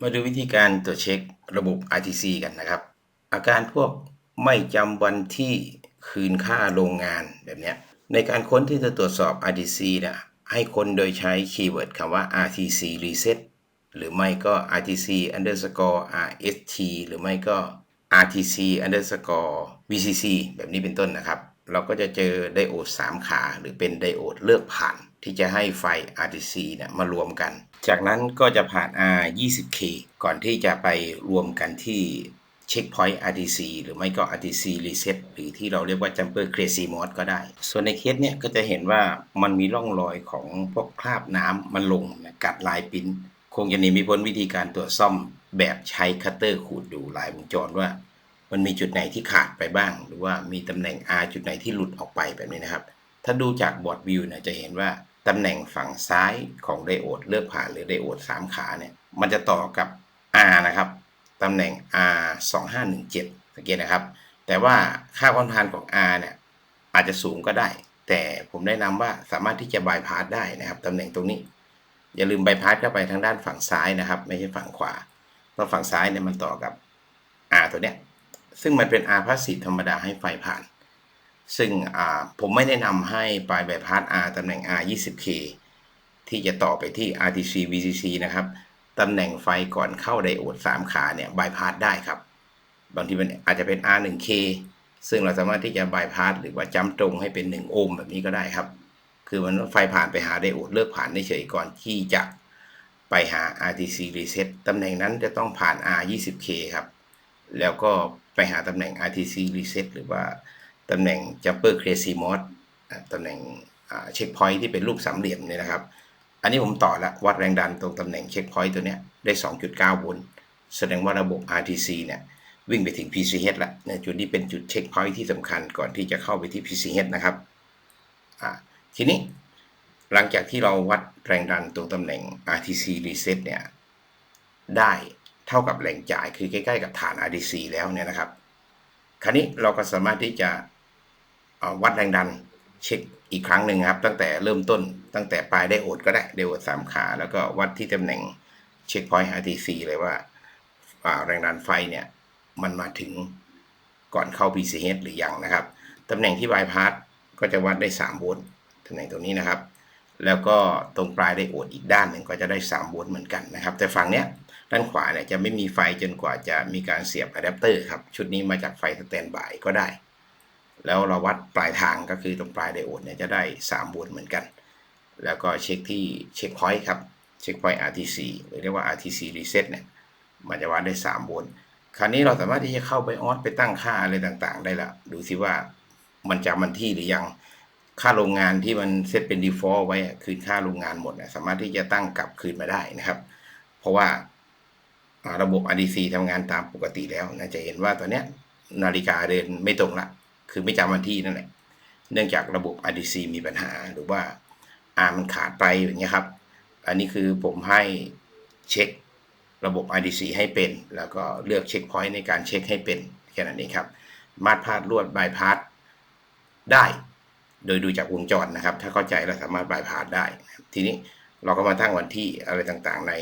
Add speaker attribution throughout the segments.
Speaker 1: มาดูวิธีการตรวจเช็คระบบ RTC กันนะครับ อาการพวกไม่จำวันที่คืนค่าโรงงานแบบนี้ในการค้นที่จะตรวจสอบ RTC นี่ยให้ค้นโดยใช้คีย์เวิร์ดคำว่า RTC reset หรือไม่ก็ RTC underscore RST หรือไม่ก็ RTC underscore VCC แบบนี้เป็นต้นนะครับ เราก็จะเจอไดโอด 3 ขา หรือเป็นไดโอดเลือกผ่าน ที่จะให้ไฟ RTC เนี่ยมารวมกัน จากนั้นก็จะผ่าน R 20K ก่อนที่จะไปรวมกันที่ Checkpoint RTC หรือไม่ก็ RTC Reset หรือที่เราเรียกว่า Jumper Crazy Mode ก็ได้ ส่วนในเคสเนี่ยก็จะเห็นว่ามันมีร่องรอยของพวกคราบน้ำมันลงนะกัดลายปิ้น คงจะหนีไม่พ้นวิธีการตรวจซ่อมแบบใช้คัตเตอร์ขูดดูลายวงจรว่า มันมีจุดไหนที่ขาดไปบ้าง หรือว่ามีตำแหน่ง R จุดไหนที่หลุดออกไปแบบนี้นะครับ ถ้าดูจากบอร์ดวิวเนี่ยจะเห็นว่าตำแหน่งฝั่งซ้ายของไดโอดเลือกผ่านหรือไดโอด3 ขาเนี่ยมันจะต่อกับ R นะครับตำแหน่ง R 2517สังเกตนะครับ แต่ว่าค่าความทานของ R เนี่ยอาจจะสูงก็ได้ แต่ผมแนะนำว่าสามารถที่จะบายพาสได้นะครับตำแหน่งตรงนี้ อย่าลืมบายพาสเข้าไปทางด้านฝั่งซ้ายนะครับ ไม่ใช่ฝั่งขวาเพราะฝั่งซ้ายเนี่ยมันต่อกับ R ตัวเนี้ยซึ่งมันเป็น R พาสซีฟธรรมดาให้ไฟผ่าน ซึ่งผมไม่แนะนำให้ปลายบพาส R ตำแหน่ง R 20K ที่จะต่อไปที่ RTC VCC นะครับตำแหน่งไฟก่อนเข้าไดโอด 3 ขาเนี่ยบายพาสได้ครับ บางทีมันอาจจะเป็น R1K ซึ่งเราสามารถที่จะบายพาสหรือว่าจำตรงให้เป็น 1 โอห์มแบบนี้ก็ได้ครับ คือมันไฟผ่านไปหาไดโอดเลิกผ่านเฉยก่อนที่จะไปหา RTC reset ตำแหน่งนั้นจะต้องผ่าน R20K ครับ แล้วก็ไปหาตำแหน่ง RTC reset หรือว่า ตำแหน่ง jumper crazy mode ตำแหน่งเช็คพอยท์ที่เป็นรูปสามเหลี่ยมเนี่ยนะครับ อันนี้ผมต่อละวัดแรงดันตรงตำแหน่งเช็คพอยต์ตัวเนี้ยได้ 2.9 โวลต์แสดงว่าระบบ RTC เนี่ยวิ่งไปถึง PCH ล้วเนี่ยจุดนี้เป็นจุดเช็คพอยต์ที่สำคัญก่อนที่จะเข้าไปที่ PCH นะครับทีนี้หลังจากที่เราวัดแรงดันตรงตำแหน่ง RTC reset เนี่ยได้เท่ากับแรงจ่ายคือใกล้ ๆ กับฐาน RTC แล้วเนี่ยนะครับ คราวนี้เราก็สามารถที่จะ วัดแรงดันเช็คอีกครั้งหนึ่งครับ ตั้งแต่เริ่มต้นตั้งแต่ปลายได้โอดก็ได้ไดโอดสามขา แล้วก็วัดที่ตำแหน่งเช็คพอยต์ RTC เลยว่าแรงดันไฟเนี่ยมันมาถึงก่อนเข้า PCH หรือยังนะครับตำแหน่งที่บายพาสก็จะวัดได้3โวลต์ตำแหน่งตรงนี้นะครับ แล้วก็ตรงปลายไดโอดอีกด้านหนึ่งก็จะได้3โวลต์เหมือนกันนะครับ แต่ฝั่งเนี้ยด้านขวาเนี่ยจะไม่มีไฟจนกว่าจะมีการเสียบอะแดปเตอร์ครับ ชุดนี้มาจากไฟสแตนบายก็ได้ แล้วเราวัดปลายทางก็คือตรงปลายไดโอดเนี่ยจะได้ 3 โวลต์เหมือนกัน แล้วก็เช็คที่เช็คพอยต์ครับเช็คพอยต์ RTC หรือเรียกว่า RTC reset เนี่ยมันจะวัดได้ 3 โวลต์คราวนี้เราสามารถที่จะเข้าไปออสไปตั้งค่าอะไรต่างๆ ได้ละดูสิว่ามันจำมันที่หรือยังค่าโรงงานที่มันเซตเป็น default ไว้คือค่าโรงงานหมดนะสามารถที่จะตั้งกลับคืนมาได้นะครับ เพราะว่าระบบ RDC ทำงานตามปกติแล้วนะจะเห็นว่าตอนนี้นาฬิกาเดินไม่ตรงละ คือไม่จำวันที่นั่นแหละเนื่องจากระบบ RDC มีปัญหาหรือว่า R มันขาดไปอย่างเงี้ยครับ อันนี้คือผมให้เช็คระบบ RDC ให้เป็น แล้วก็เลือกเช็คพอยต์ในการเช็คให้เป็นแค่นั้นเองครับ มาดพาดลวดบายพาสได้ โดยดูจากวงจรนะครับ ถ้าเข้าใจเราสามารถบายพาสได้ ทีนี้เราก็มาตั้งวันที่อะไรต่างๆ ใน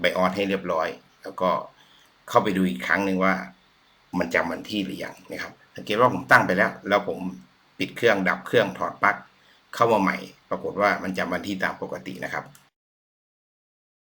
Speaker 1: ไบออสให้เรียบร้อย แล้วก็เข้าไปดูอีกครั้งหนึ่งว่ามันจำวันที่หรือยังนะครับ สังเกตว่าผมตั้งไปแล้ว แล้วผมปิดเครื่องดับเครื่องถอดปลั๊กเข้ามาใหม่ ปรากฏว่ามันจำวันที่ตามปกตินะครับ